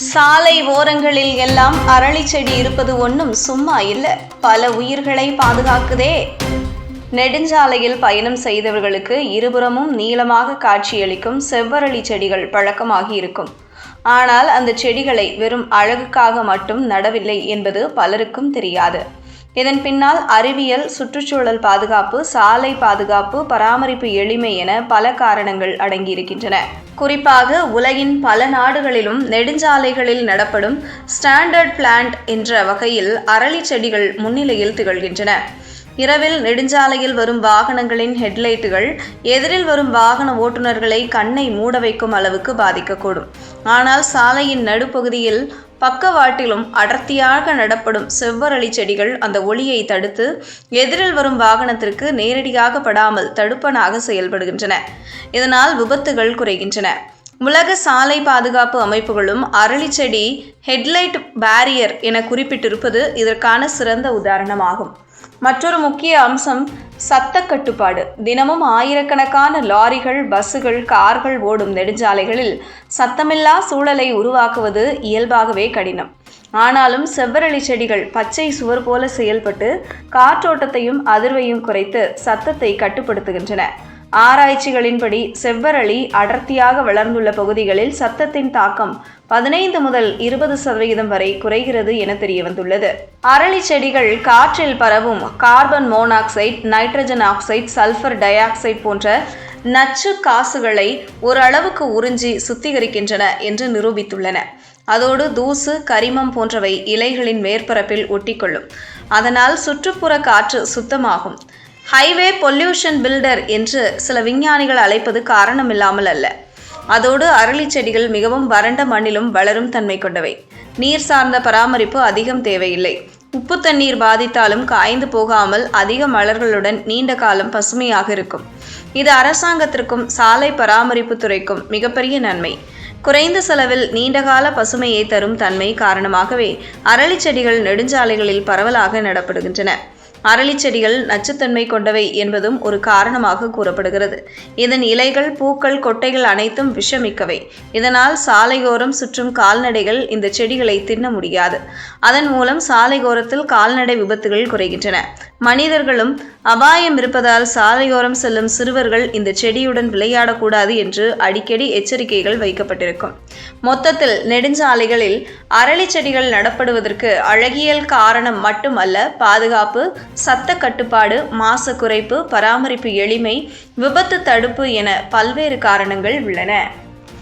சாலை ஓரங்களில் எல்லாம் அரளி செடி இருப்பது ஒன்றும் சும்மா இல்லை. பல உயிர்களை பாதுகாக்குதே. நெடுஞ்சாலையில் பயணம் செய்தவர்களுக்கு இருபுறமும் நீளமாக காட்சியளிக்கும் செவ்வரளி செடிகள் பழக்கமாகி இருக்கும். ஆனால் அந்த செடிகளை வெறும் அழகுக்காக மட்டும் நடவில்லை என்பது பலருக்கும் தெரியாது. இதன் பின்னால் அறிவியல் சுற்றுச்சூழல் பாதுகாப்பு சாலை பாதுகாப்பு பராமரிப்பு எளிமை என பல காரணங்கள் அடங்கியிருக்கின்றன. குறிப்பாக உலகின் பல நாடுகளிலும் நெடுஞ்சாலைகளில் நடப்படும் ஸ்டாண்டர்ட் பிளான்ட் என்ற வகையில் அரளி செடிகள் முன்னிலையில் திகழ்கின்றன. இரவில் நெடுஞ்சாலையில் வரும் வாகனங்களின் ஹெட்லைட்டுகள் எதிரில் வரும் வாகன ஓட்டுநர்களை கண்ணை மூட வைக்கும் அளவுக்கு பாதிக்கக்கூடும். ஆனால் சாலையின் நடுப்பகுதியில் பக்கவாட்டிலும் அடர்த்தியாக நடப்படும் செவ்வரளி செடிகள் அந்த ஒளியை தடுத்து எதிரில் வரும் வாகனத்திற்கு நேரடியாக படாமல் தடுப்பனாக செயல்படுகின்றன. இதனால் விபத்துகள் குறைகின்றன. உலக சாலை பாதுகாப்பு அமைப்புகளும் அரளி செடி ஹெட்லைட் பேரியர் என குறிப்பிட்டிருப்பது இதற்கான சிறந்த உதாரணமாகும். மற்றொரு முக்கிய அம்சம் சத்த கட்டுப்பாடு. தினமும் ஆயிரக்கணக்கான லாரிகள் பஸ்ஸுகள் கார்கள் ஓடும் நெடுஞ்சாலைகளில் சத்தமில்லா சூழலை உருவாக்குவது இயல்பாகவே கடினம். ஆனாலும் செவ்வரளி செடிகள் பச்சை சுவர் போல செயல்பட்டு காற்றோட்டத்தையும் அதிர்வையும் குறைத்து சத்தத்தை கட்டுப்படுத்துகின்றன. ஆராய்ச்சிகளின்படி செவ்வரளி அடர்த்தியாக வளர்ந்துள்ள பகுதிகளில் சத்தத்தின் தாக்கம் பதினைந்து முதல் இருபது சதவிகிதம் வரை குறைகிறது என தெரிய வந்துள்ளது அரளி செடிகள் காற்றில் பரவும் carbon monoxide nitrogen oxide sulphur dioxide போன்ற நச்சு காசுகளை ஓரளவுக்கு உறிஞ்சி சுத்திகரிக்கின்றன என்று நிரூபித்துள்ளன. அதோடு தூசு கரிமம் போன்றவை இலைகளின் மேற்பரப்பில் ஒட்டிக்கொள்ளும். அதனால் சுற்றுப்புற காற்று சுத்தமாகும். ஹைவே பொல்யூஷன் பில்டர் என்று சில விஞ்ஞானிகள் அழைப்பது காரணமில்லாமல் அல்ல. அதோடு அரளி செடிகள் மிகவும் வறண்ட மண்ணிலும் வளரும் தன்மை கொண்டவை. நீர் சார்ந்த பராமரிப்பு அதிகம் தேவையில்லை. உப்பு தண்ணீர் பாதித்தாலும் காய்ந்து போகாமல் அதிக மலர்களுடன் நீண்ட காலம் பசுமையாக இருக்கும். இது அரசாங்கத்திற்கும் சாலை பராமரிப்பு துறைக்கும் மிகப்பெரிய நன்மை. குறைந்த செலவில் நீண்டகால பசுமையை தரும் தன்மை காரணமாகவே அரளி செடிகள் நெடுஞ்சாலைகளில் பரவலாக நடப்படுகின்றன. அரளி செடிகள் நச்சுத்தன்மை கொண்டவை என்பதும் ஒரு காரணமாக கூறப்படுகிறது. இதன் இலைகள் பூக்கள் கொட்டைகள் அனைத்தும் விஷமிக்கவை. இதனால் சாலையோரம் சுற்றும் கால்நடைகள் இந்த செடிகளை தின்ன முடியாது. அதன் மூலம் சாலையோரத்தில் கால்நடை விபத்துகள் குறைகின்றன. மனிதர்களும் அபாயம் இருப்பதால் சாலையோரம் செல்லும் சிறுவர்கள் இந்த செடியுடன் விளையாடக்கூடாது என்று அடிக்கடி எச்சரிக்கைகள் வைக்கப்பட்டிருக்கும் மொத்தத்தில் நெடுஞ்சாலைகளில் அரளி செடிகள் நடப்படுவதற்கு அழகியல் காரணம் மட்டுமல்ல பாதுகாப்பு சத்த கட்டுப்பாடு மாசு குறைப்பு பராமரிப்பு எளிமை விபத்து தடுப்பு என பல்வேறு காரணங்கள் உள்ளன.